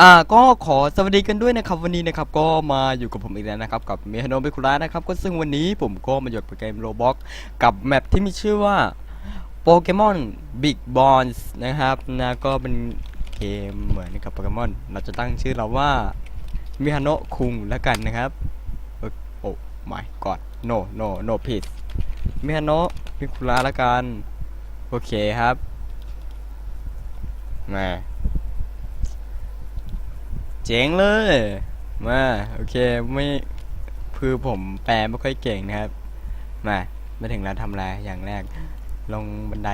อ่าก็ขอสวัสดีกันด้วยนะครับวันนี้นะครับก็มาอยู่กับผมอีกแล้วนะครับกับเมฮโนเบคุระนะครับก็ซึ่งวันนี้ผมก็มาอยู่กับเกมโรบ็อกกับแมปที่มีชื่อว่าโปเกมอนบิ๊กบอลส์นะครับนะก็เป็นเกมเหมือนกับโปเกมอนเราจะตั้งชื่อเราว่ามิฮาโนะคุงแล้วกันนะครับโอ้ my god no no no please มิฮาโนะเบคุระแล้วกันโอเคครับมา เจ๋งเลย มาโอเคไม่คือผมแปลไม่ค่อยเก่งนะครับ มามาถึงแล้วทำอะไรอย่างแรก ลงบันได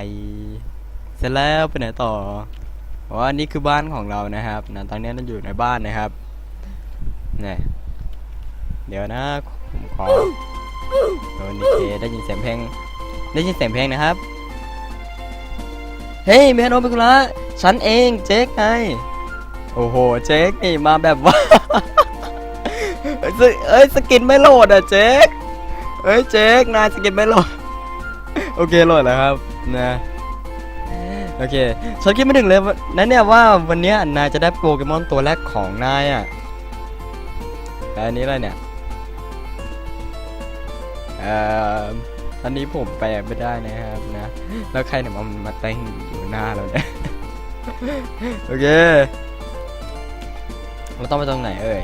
เสร็จแล้วไปไหนต่ออ๋ออันนี้คือบ้านของเรานะครับนะตอนนี้เราอยู่ในบ้านนะครับเนี่ยเดี๋ยวนะผมขอโดนดีเคได้ยินเสียงเพลง ได้ยินเสียงเพลงนะครับ เฮ้ยเมโนเบกุระฉันเองเจ๊กไง โอ้โหเจ๊กนี่มาแบบว่า เอ้ยสเอ้ยสกินไม่โหลดอะเจ๊กเอ้ยเจ๊กนายสกินไม่โหลด โอเคโหลดแล้วครับนะโอเคฉันคิดไม่ถึงเลยว่านั่นเนี่ยว่าวันเนี้ยนายจะได้โปเกมอนตัวแรกของนายอะแล้วอันนี้อะไรเนี่ยเอ่ออันนี้ผมแปลไม่ได้นะครับนะ แล้วใครเนี่ยมันมาเต้นอยู่หน้าเราเนี่ย โอเค เราต้องไปตรงไหนเอ่ย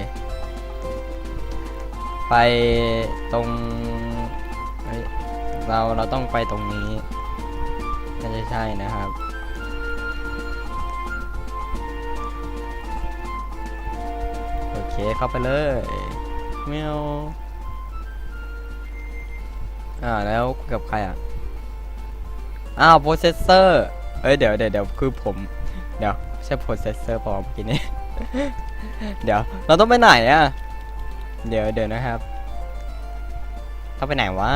ไปตรง เราเราต้องไปตรงนี้น่าจะใช่นะครับ โอเคเข้าไปเลยเมียวอ่าแล้วคุยกับใครอะ อ้าวโปรเซสเซอร์ เอ้ยเดี๋ยวเดี๋ยวเดี๋ยวคือผม เดี๋ยวใช่โปรเซสเซอร์ปอมื่อกี้นี้เเดี๋ยวเราต้องไปไหนอะ เดี๋ยวเดี๋ยวนะครับต้องไปไหนวะ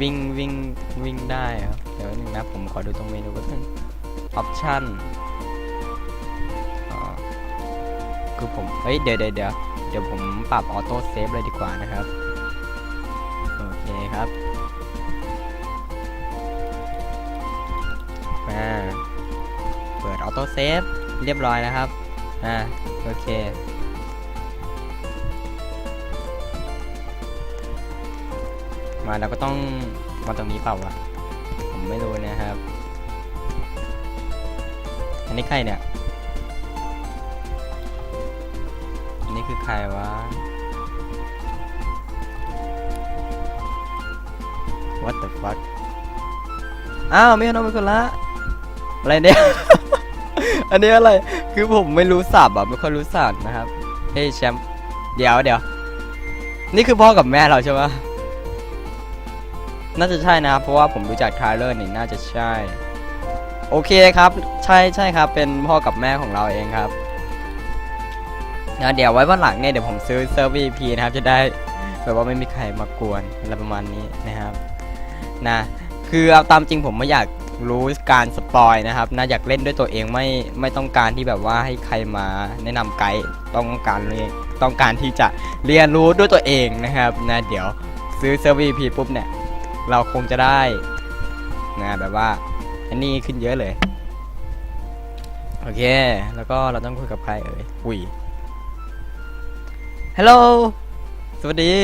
วิ่งวิ่งวิ่งได้เหรอเดี๋ยวหนึ่งนะผมขอดูตรงเมนูก็ได้ออปชั่นคือผมเฮ้ยเดี๋ยวเดี๋ยวเดี๋ยวเดี๋ยวผมปรับออโต้เซฟเลยดีกว่านะครับ โอเคครับ โต้เซฟเรียบร้อยนะครับ อ่า โอเค มาแล้วก็ต้องมาตรงนี้เปล่าวะ ผมไม่รู้นะครับ อันนี้ใครเนี่ย อันนี้คือใครวะ What the fuck อ้าวไม่เอาไม่คนละอะไรเนี่ย อันนี้อะไร คือผมไม่รู้สับอะไม่ค่อยรู้สับนะครับ เฮ้ยแชมป์ เดี๋ยวเดี๋ยว นี่คือพ่อกับแม่เราใช่ปะน่าจะใช่นะครับ เพราะว่าผมดูจากทรลเลอร์นี่น่าจะใช่ โอเคครับ ใช่ใช่ครับ เป็นพ่อกับแม่ของเราเองครับนะเดี๋ยวไว้วันหลังเนี่ยเดี๋ยวผมซื้อเซิร์ฟ VP นะครับ จะได้แบบว่าไม่มีใครมากวนอะไรประมาณนี้นะครับ นะ คือเอาตามจริงผมไม่อยาก รู้การสปอยนะครับนะอยากเล่นด้วยตัวเองไม่ไม่ต้องการที่แบบว่าให้ใครมาแนะนำไกด์ต้องการเรียนต้องการที่จะเรียนรู้ด้วยตัวเองนะครับนะเดี๋ยวซื้อเซิร์ฟ VP ปุ๊บเนี่ย เราคงจะได้นะแบบว่าอันนี้ขึ้นเยอะเลย โอเค แล้วก็เราต้องคุยกับใครเอ่ยอุ้ยฮัลโหลสวัสดี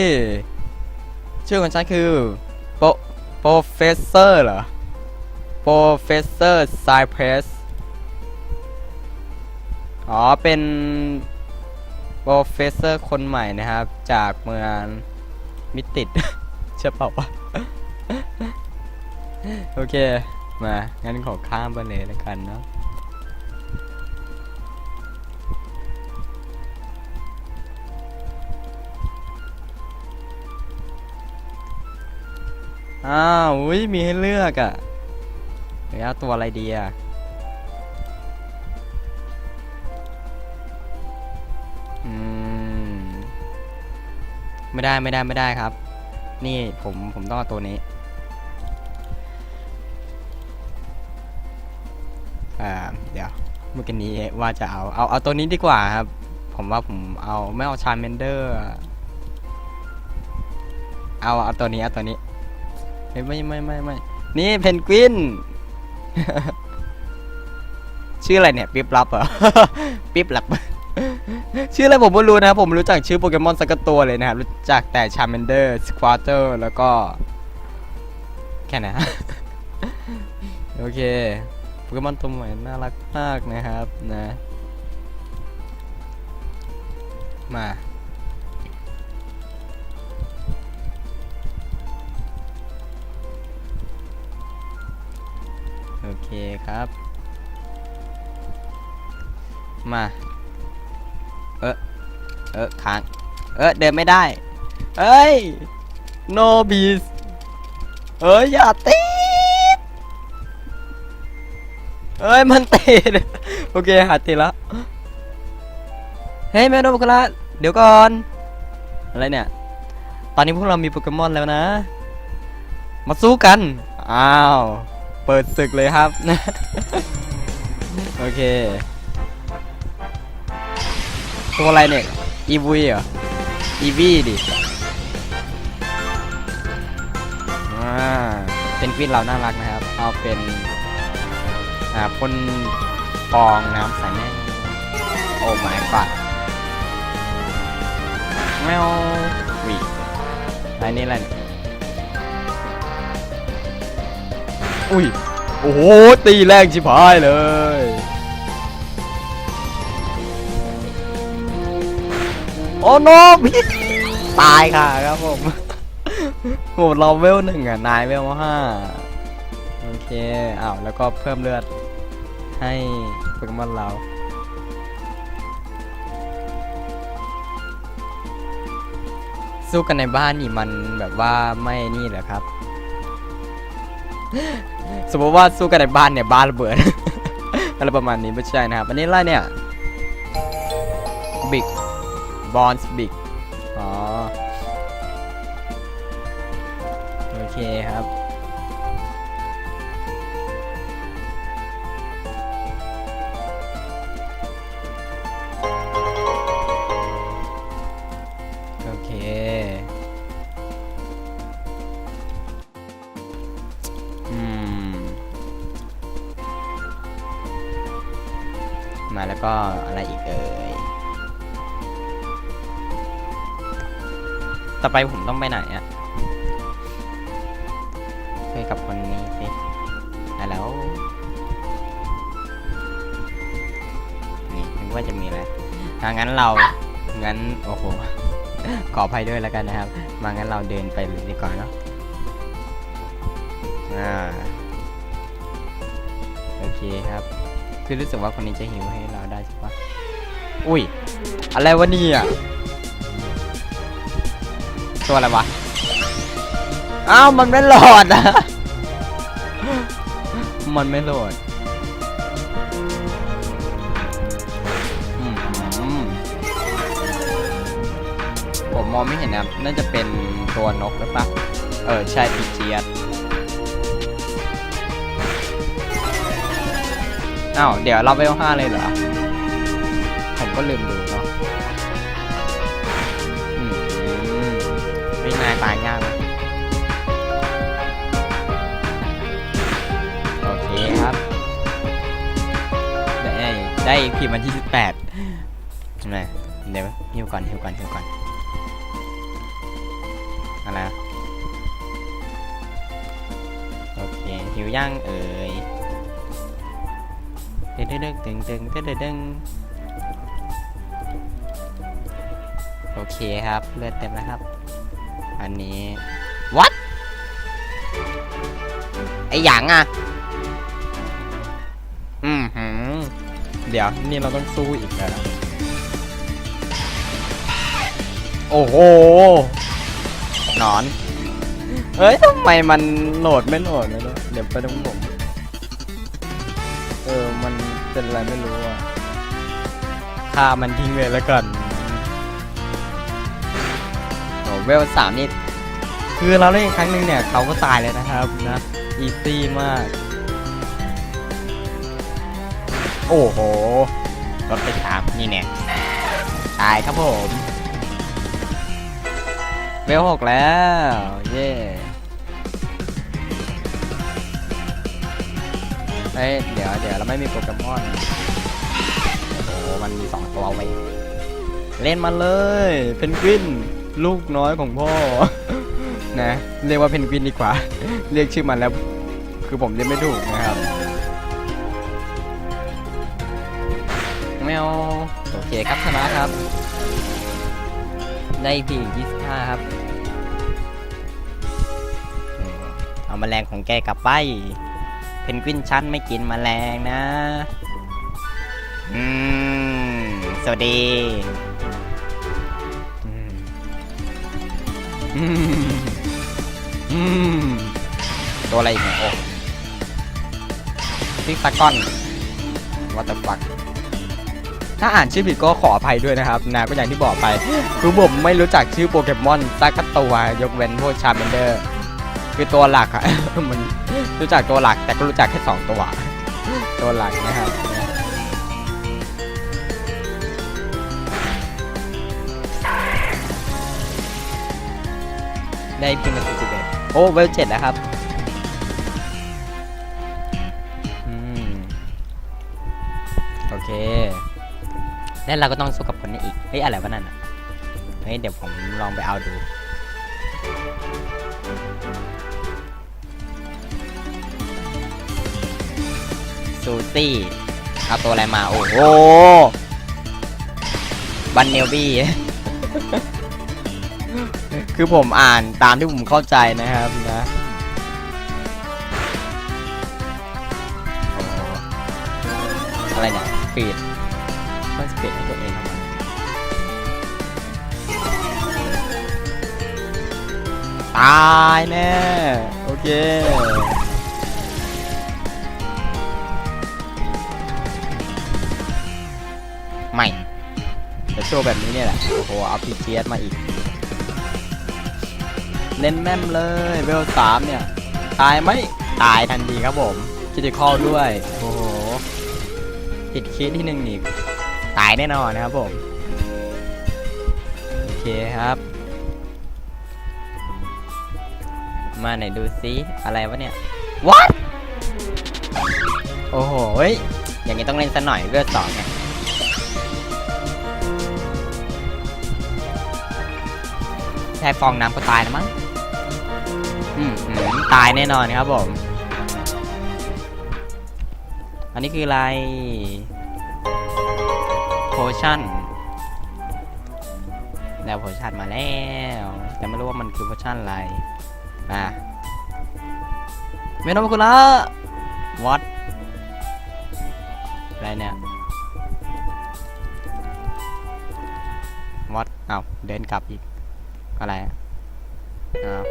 ชื่อของฉันคือโปโปรเฟสเซอร์เหรอ โปรเฟสเซอร์ไซเพรสอ๋อ เป็นโปรเฟสเซอร์คนใหม่นะครับ จากเมืองมิติดใช่เปล่าวะโอเค มา งั้นขอข้ามไปเลยแล้วกันเนาะอ้าวอุ้ยมีให้เลือกอะ่ะ เดี๋ยวเอาตัวอะไรดีอะ่ะอืม ไม่ได้ไม่ได้ไม่ได้ครับ นี่ผมผมต้องเอาตัวนี้ อ่า เดี๋ยว เมื่อกี้นี้ว่าจะเอา เอา เอาตัวนี้ดีกว่าครับ ผมว่าผมเอาไม่เอาชาร์เมนเดอร์ เอา เอาตัวนี้ เอาตัวนี้เฮ้ยไม่ไม่ไม่ไม่นี่เพนกวิน ชื่ออะไรเนี่ย ปิ๊บลับเหรอ ปิ๊บลับ ชื่ออะไรผมไม่รู้นะครับผมรู้จักชื่อโปเกมอนสักตัวเลยนะครับ รู้จักแต่ชา r มนเดอร์สควอเตอร์แล้วก็ แค่นั้นโอเคโปเกมอนตัวใหม่น่ารักมากนะครับนะ มา คครับ มา เออเออค้าง เออเดินไม่ได้ เอ้ยโนบีสเอ้ยอย่าตีดเอ้ยมันตีดโอเคหาตีแล้วเฮ้ยแม่โนบุคละเดี๋ยวก่อน อะไรเนี่ย ตอนนี้พวกเรามีโปเกมอนแล้วนะ มาสู้กัน อ้าว เปิดศึกเลยครับ โอเค ตัวอะไรเนี่ย อีวีเหรอ อีวีดิอ่าเป็นกวินเราน่ารักนะครับ เอาเป็น อ่าพ่นฟองน้ำใส่แม่โอ้ my god แมววีอันนี้อะไร อุ้ย โอ้โห ตีแรงชิบหายเลย โอ้โนพี่ตายค่ะครับผมโหเราเวลหนึ่งอะ นายเวลห้าโอเค อ้าว แล้วก็เพิ่มเลือด ให้โปเกมอนเราสู้กันในบ้านนี่มันแบบว่าไม่นี่เหรอครับ สมมติว่าสู้กันในบ้านเนี่ยบ้านระเบิด อะไรประมาณนี้ไม่ใช่นะครับ อันนี้อะไรเนี่ยบิ๊กบอลส์บิ๊กอ๋อ โอเคครับ ก็อะไรอีกเอ่ย ต่อไปผมต้องไปไหนอะคุยกับคนนี้สิฮัลโหลนี่นึกว่าจะมีอะไรถ้างั้นเรา งั้น โอ้โห ขออภัยด้วยแล้วกันนะครับ มางั้นเราเดินไปเลยดีกว่าเนาะ อ่า โอเคครับ คือรู้สึกว่าคนนี้จะหิวให้เรา ได้ใช่ปะอุ้ย อะไรวะเนี่ยตัวอะไรวะ อ้าว มันไม่หลอดอะมันไม่หลอืมอืมผมมองไม่เห็นนะน่าจะเป็นตัวนกหรือปะเออ ใช่ปีเจียดอ้าว เดี๋ยวเราไปเอาห้าเลยเหรอ ก็ลืมดูเนาะอืมไม่นายตายยากนะโอเคครับ ได้ได้อีกพิมพ์วันที่สิบแปดไหนเดี๋ยวหิวก่อนหิวก่อนหิวก่อนอะไรโอเคหิวย่างเอ่ยเตึงตึงตึงตึงตึงตึงตึง เคครับ เลือดเต็มแล้วครับ อันนี้ what ไอหยังอะ อืมหืมเดี๋ยว นี่เราต้องสู้อีกแล้วโอ้โหหนอน เฮ้ยทำไมมันโหลดไม่โหลดเลยนะเดี๋ยวไปตรงผม เออ มันเป็นอะไรไม่รู้อะฆ่ามันทิ้งเลยแล้วกัน เวลสามนี่คือเราเล่นอีกครั้งหนึ่งเนี่ยเขาก็ตายเลยนะครับนะอีซี่มาก โอ้โหรถไปถามนี่เนี่ยตายครับผม เวลหกแล้ว เย่เอ้ยเดี๋ยวเดี๋ยวเราไม่มีโปเกมอนโอ้โหมันมีสองตัวไว้เล่นมันเลย เพนกวิน ลูกน้อยของพ่อ นะ เรียกว่าเพนกวินดีกว่า เรียกชื่อมันแล้ว คือผมเรียกไม่ถูกนะครับแมวโอเคครับชนะครับ ได้พี25 ครับอืมเอาแมลงของแกกลับไป เพนกวินชั้นไม่กินแมลงนะ อืม สวัสดี ตัวอะไรอีกเนี่ยโอ้พิกตาก้อนวัตถุฟักถ้าอ่านชื่อผิดก็ขออภัยด้วยนะครับนะก็อย่างที่บอกไป คือผมไม่รู้จักชื่อโปเกมอนสักตัวยกเว้นพวกชาเบนเดอร์คือตัวหลักอะมันรู้จักตัวหลักแต่ก็รู้จักแค่สองตัว ตัวหลักนะครับ ได้พิมพ์มาสิบเอ็ดโอ้เวลเจ็ดแล้วครับอืมโอเค แล้วเราก็ต้องสู้กับคนนี้อีก เฮ้ย อะไรวะนั่นอะ เฮ้ย เดี๋ยวผมลองไปเอาดูซูซี่เอาตัวอะไรมา โอ้โห บันเนลบี้ คือผมอ่านตามที่ผมเข้าใจนะครับนะอะไรเนี่ยปีดต้องสปีดให้ตัวเองทำไมตายแน่โอเคไม่จะโชว์แบบนี้เนี่ยแหละ โอ้โห เอาพีเจสมาอีก เน้นแม่นเลยเวลสามเนี่ย ตายไหมตายทันทีครับผมคิติคอลด้วย โอ้โหผิดคิดที่หนึ่งอีกตายแน่นอนนะครับผมโอเคครับ มาไหนดูซิอะไรวะเนี่ย what โอ้โหเฮ้ยอย่างนี้ต้องเล่นซะหน่อยเวลสองเนี่ยแค่ฟองน้ำก็ตายแล้วมั้ง ตายแน่นอนครับผม อันนี้คืออะไรโพชั่นแล้วโพชั่นมาแล้ว แต่ไม่รู้ว่ามันคือโพชั่นอะไร มาเมโนมาคุระวัดอะไรเนี่ยวัดเอาเดินกลับอีก อะไรอะอ้าว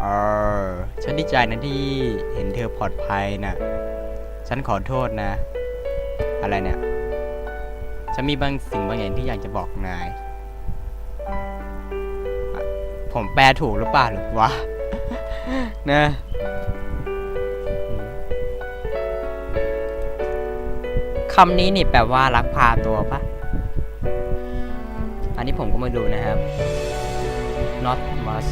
เออฉันดีใจนะที่เห็นเธอปลอดภัยนะฉันขอโทษนะ อะไรเนี่ย ฉันมีบางสิ่งบางอย่างที่อยากจะบอกนาย ผมแปลถูกหรือเปล่าหรือวะ นะคำนี้นี่แปลว่ารักพาตัวปะอันนี้ผมก็ไม่รู้นะครับ not much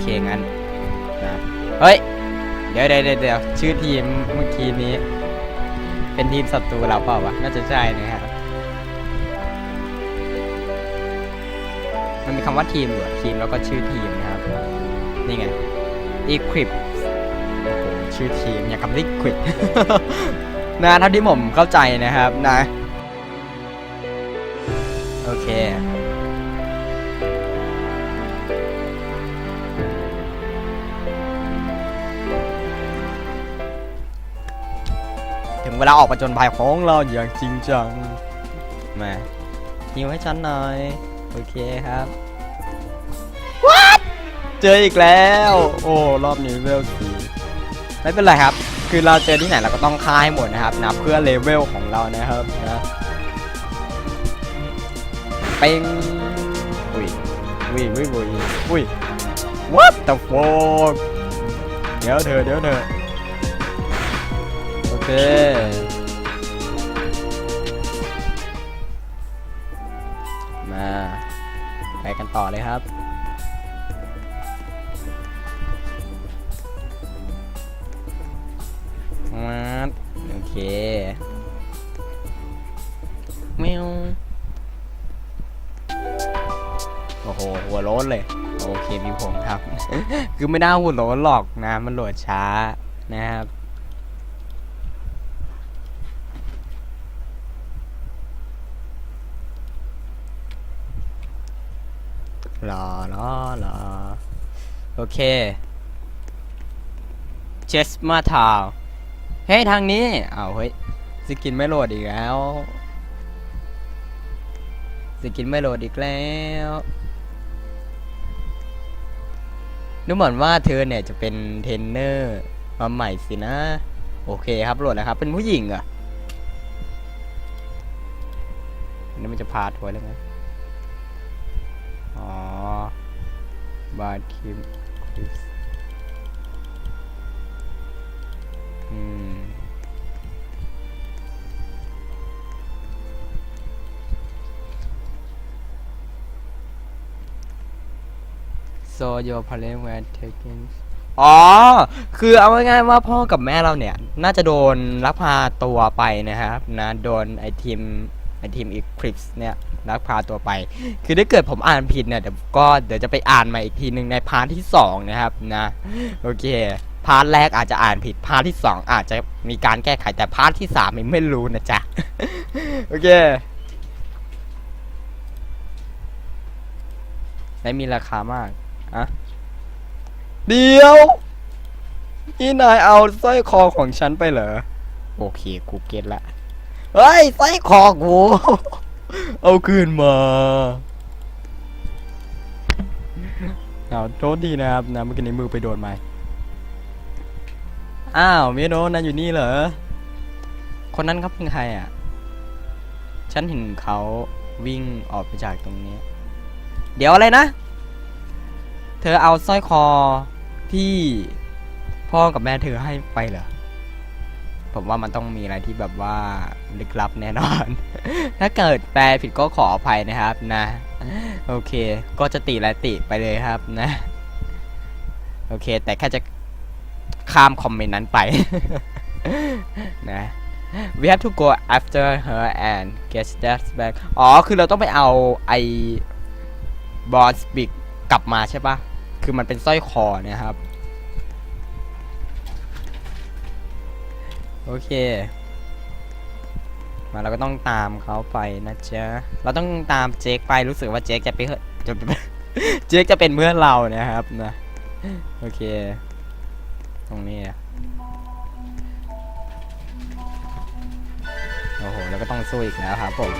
เคงั้นนะเฮ้ย เดี๋ยวเดี๋ยวเดี๋ยวชื่อทีมเมื่อกี้นี้ เป็นทีมศัตรูเราเปล่าวะน่าจะใช่นะครับมันมีคำว่าทีมอยู่อทีมแล้วก็ชื่อทีมนะครับ นี่ไง equip ชื่อทีมอย่างกับ liquid นะเท่าที่ผมเข้าใจนะครับนะ เวลาออกประจนภัยของเราอย่างจริงจังมาฮิวให้ฉันหน่อย โอเคครับ What เจออีกแล้ว โอ้ รอบนี้เวลสี่ไม่เป็นไรครับ คือเราเจอที่ไหนเราก็ต้องฆ่าให้หมดนะครับนะเพื่อเลเวลของเรานะครับนะเป้งอุ้ยอุ้ยอุ้ยอุ้ยอุ้ย what the fuck เดี๋ยวเธอเดี๋ยวเธอโอ ค มาไปกันต่อเลยครับ มาโอเคแมวโอ้โห หัวโล้นเลย โอเค มีผมครับ คือไม่น่าหัวโล้นหรอกนะ มันโหลดช้านะครับ รอรอรอโอเคเจสมาทาวเฮ้ยทางนี้เอ้าเฮ้ยสกินไม่โหลดอีกแล้วสกินไม่โหลดอีกแล้วดูเหมือนว่าเธอเนี่ยจะเป็นเทรนเนอร์มาใหม่สินะ โอเคครับโหลดแล้วครับ เป็นผู้หญิงออันนี้มันจะพาทัวร์แล้วไง อ๋อ บาร์คิมคริสอืม so your parents were taken อ๋อ คือเอาง่ายๆว่าพ่อกับแม่เราเนี่ย น่าจะโดนลักพาตัวไปนะครับนะ โดนไอทีมไอทีมอีคลิปส์เนี่ย ลักพาตัวไป คือถ้าเกิดผมอ่านผิดเนี่ยเดี๋ยวก็เดี๋ยวจะไปอ่านใหม่อีกทีหนึ่งในพาร์ทที่สองนะครับนะ โอเค พาร์ทแรกอาจจะอ่านผิด พาร์ทที่สองอาจจะมีการแก้ไขแต่พาร์ทที่สามไม่รู้นะจ๊ะ โอเคและมีราคามากอะเดี๋ยว นี่นายเอาสร้อยคอของฉันไปเหรอ โอเค กูเก็ตละ เฮ้ย สร้อยคอกู เอาคืนมาเอาโทษดีนะครับนะเมื่อกี้ในมือไปโดนไม้อ้าวเมียโนนั่นอยู่นี่เหรอ คนนั้นเขาเป็นใครอะ ฉันเห็นเขาวิ่งออกไปจากตรงนี้ เดี๋ยวอะไรนะ เธอเอาสร้อยคอที่พ่อกับแม่เธอให้ไปเหรอ ผมว่ามันต้องมีอะไรที่แบบว่าลึกลับแน่นอน ถ้าเกิดแปลผิดก็ขออภัยนะครับนะ โอเค ก็จะติและติไปเลยครับนะ โอเค แต่แค่จะข้ามคอมเมนต์นั้นไป นะ we have to go after her and get that back อ๋อ คือเราต้องไปเอาไอ้บอสบิกกลับมาใช่ปะ คือมันเป็นสร้อยคอเนะครับ โอเค มาเราก็ต้องตามเขาไปนะจ๊ะ เราต้องตามเจคไปรู้สึกว่าเจคจะไปนจะเจคจะเป็นเพื่อนเรานะครับนะโอเค ตรงนี้โอ้โหแล้วก็ต้องสู้อีกแล้วครับผม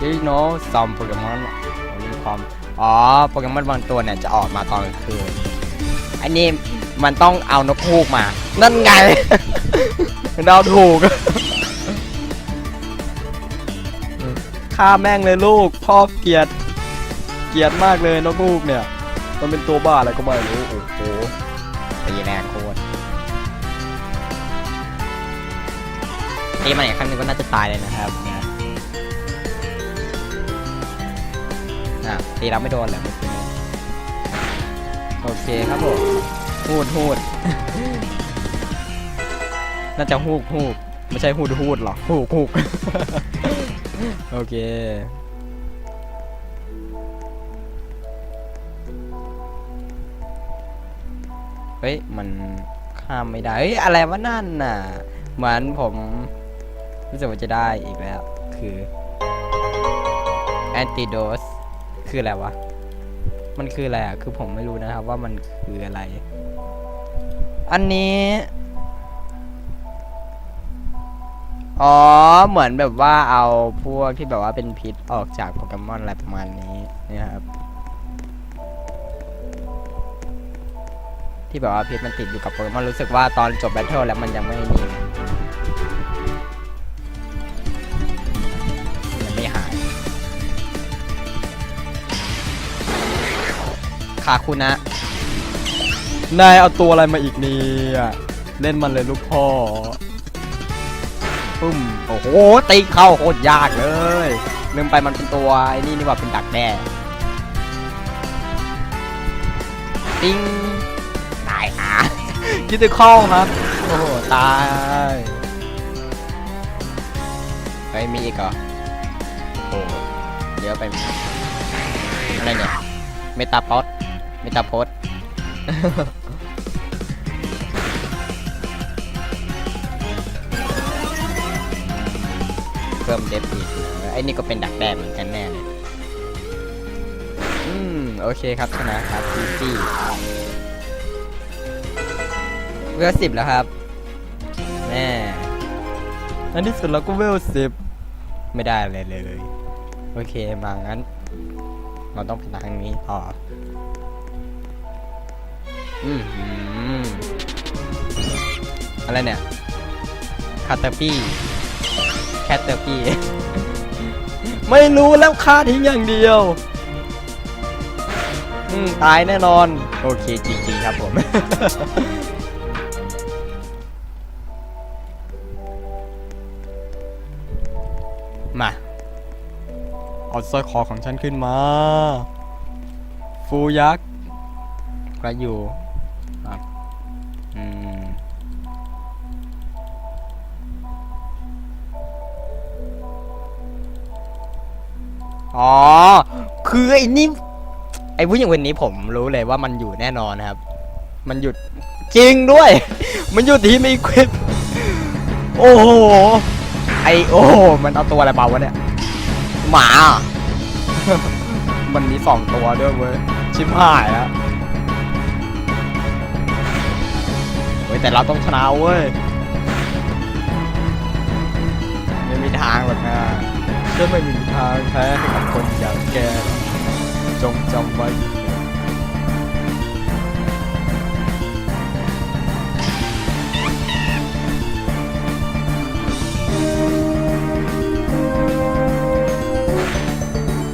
Do you know some Pokemon มีความอ๋อ โปเกมอนบางตัวเนี่ยจะออกมาตอนกลางคืน อันนี้ มันต้องเอานกพูกมา นั่นไงเดาถูก ฆ่าแม่งเลยลูก พ่อเกลียด เกลียดมากเลยนกพูกเนี่ย มันเป็นตัวบ้าอะไรก็ไม่รู้ โอ้โหตีแรงโคตรตีมันอีกครั้งหนึงก็น่าจะตายเลยนะครับเนี่ยตีเราไม่โดนแหละเมื่อกี้นี้โอเคครับผม หูดหูดน่าจะฮูกฮูกไม่ใช่ฮูดฮูดหรอกฮูกฮูกโอเคเฮ้ยมันข้ามไม่ได้เฮ้ยอะไรวะนั่นน่ะเหมือนผมรู้สึกว่าจะได้อีกแล้ว คือ antidote คืออะไรวะ มันคืออะไรอะ คือผมไม่รู้นะครับว่ามันคืออะไร อันนี้ อ๋อ เหมือนแบบว่าเอาพวกที่แบบว่าเป็นพิษออกจากโปเกมอนอะไรประมาณนี้นะครับ ที่แบบว่าพิษมันติดอยู่กับโปเกมอนรู้สึกว่าตอนจบแบทเทิลแล้วมันยังไม่นี่ คาคุณนะ นายเอาตัวอะไรมาอีกเนี่ยเล่นมันเลยลูกพ่อปึ้มโอ้โหตีเข้าโคตรยากเลยลืมไปมันเป็นตัวไอ้นี่นี่ว่าเป็นดักแด้ปิ้งตายหาคิดถึงข้องครับโอ้โหตายเฮ้ยมีอีกเหรอโอ้โหเยอะไปไหมอะไรเนี่ยเมตาพอด เมตาพอดเพิ่มเดฟอีกเออไอ้นี่ก็เป็นดักแด้เหมือนกันแน่เลย อืม โอเคครับชนะครับจีจีเวลสิบแล้วครับ แม่อันที่สุดเราก็เวลสิบไม่ได้อะไรเลย โอเค มางั้น เราต้องไปทางนี้ต่อ อืมหืมอะไรเนี่ยคาเตอร์ปี้แคตเตอร์ปี้ ไม่รู้แล้วคาทิ้งอย่างเดียว อืม ตายแน่นอน โอเคจริงๆครับผม มา เอาสร้อยคอของฉันขึ้นมา ฟูยักษ์ก็อยู่ อ๋อ คือไอ้นี่ไอ้ผู้หญิงคนนี้ผมรู้เลยว่ามันอยู่แน่นอนนะครับ มันหยุดจริงด้วย มันหยุดทีมีควิปโอ้โห ไอโอ้โหมันเอาตัวอะไรมาวะเนี่ย หมา มันมีสองตัวด้วยเว้ย ชิบหายแล้วเว้ยแต่เราต้องชนะเว้ย ไม่มีทางหรอกนะ จะไม่มีทางแพ้ให้กับคนอย่างแก จงจำไว้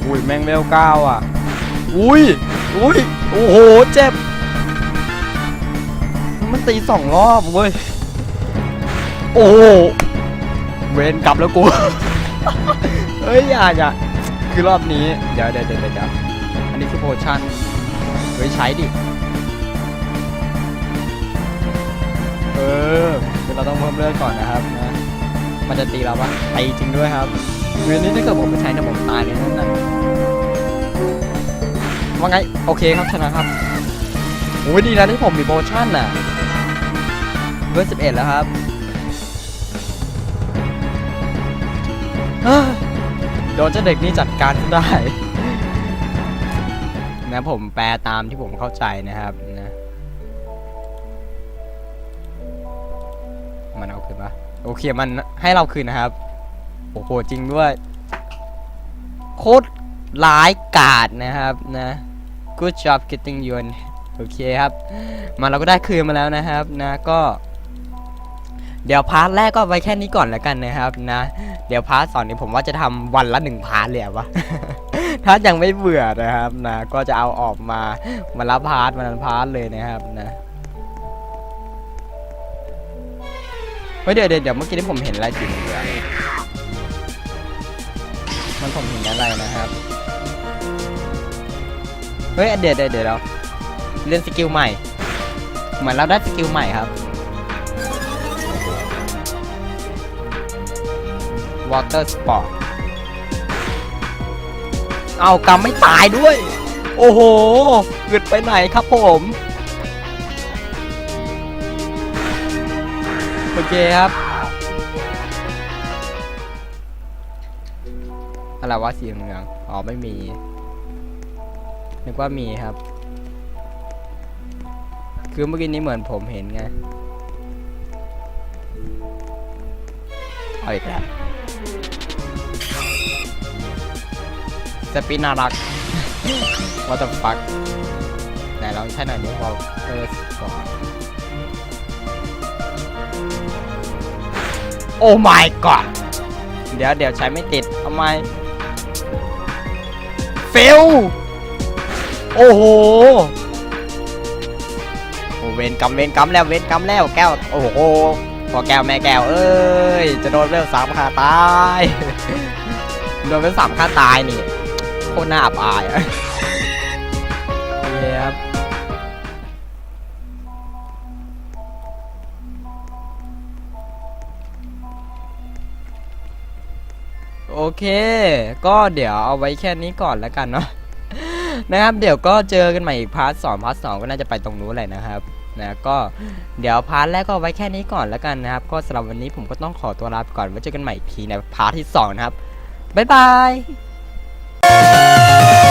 อุ้ยแมงเวลเก้าอะ อุ้ย อุ้ย โอ้โห เจ็บ มันตีสองรอบเว้ย โอ้เวนกลับแล้วกู เฮ้ยอย่าอย่าคือรอบนี้ เดี๋ยวเดี๋ยวเดี๋ยวเดี๋ยวอันนี้คือโพชั่นเฮ้ยใช้ดิ เออคือเราต้องเพิ่มเลือดก่อนนะครับนะมันจะตีเราปะตีจริงด้วยครับเวนนี้ถ้าเกิดผมไม่ใช้นะผมตายเลยนั่นน่ะว่าไง โอเคครับชนะครับโอ้ยดีนะที่ผมมีโพชั่นน่ะเวอร์สิบเอ็ดแล้วครับ เฮ้ยโดนเจ้าเด็กนี่จัดการจนได้ นะผมแปลตามที่ผมเข้าใจนะครับนะมันเอาคืนปะโอเคมันให้เราคืนนะครับ โอ้โหจริงด้วย โคตรร้ายกาดนะครับนะ good job getting you in โอเคครับ มาเราก็ได้คืนมาแล้วนะครับนะก็ เดี๋ยวพาร์ทแรกก็ไว้แค่นี้ก่อนแล้วกันนะครับนะ เดี๋ยวพาร์ทสองนี้ผมว่าจะทำวันละหนึ่งพาร์ทเลยอะวะถ้ายังไม่เบื่อนะครับนะก็จะเอาออกมามาละพาร์ทมาละพาร์ทเลยนะครับนะเฮ้ยเดี๋ยวเดี๋ยวเดี๋ยวเมื่อกี้ที่ผมเห็นอะไรสีเหลืองมันผมเห็นอะไรนะครับเฮ้ยเดี๋ยวเดี๋ยวเดี๋ยวเราเล่นสกิลใหม่ เหมือนเราได้สกิลใหม่ครับ Water Sport เอากำไม่ตายด้วย โอ้โหเกิดไปไหนครับผม โอเคครับ อะไรวะสีเหลือง อ๋อ ไม่มี นึกว่ามีครับ คือเมื่อกี้นี้เหมือนผมเห็นไง เอาอีกแล้ว สปินน่ารัก What the fuck ไหนลองใช้หน่อยดิวอลเตอร์ก่อน โอ้ my god เดี๋ยวเดี๋ยวใช้ไม่ติดทำไมเฟล โอ้โหโอเวนกรรมเวนกรรมแล้วเวนกรรมแล้วแก้ว โอ้โหพอแก้วแม่แก้ว เอ้ย จะโดนเรื่องสามขาตาย โดนเป็นสามขาตายนี่ คตรน่าอับอายอะเย้ครับโอเค ก็เดี๋ยวเอาไว้แค่นี้ก่อนแล้วกันเนาะ นะครับ เดี๋ยวก็เจอกันใหม่อีกพาร์ทสองพาร์ทสองก็น่าจะไปตรงนู้นแหละนะครับ นะก็เดี๋ยวพาร์ทแรกก็ไว้แค่นี้ก่อนแล้วกันนะครับ ก็สำหรับวันนี้ผมก็ต้องขอตัวลาไปก่อนไว้เจอกันใหม่อีกทีในพาร์ทที่สองนะครับ บ๊ายบาย Yeah!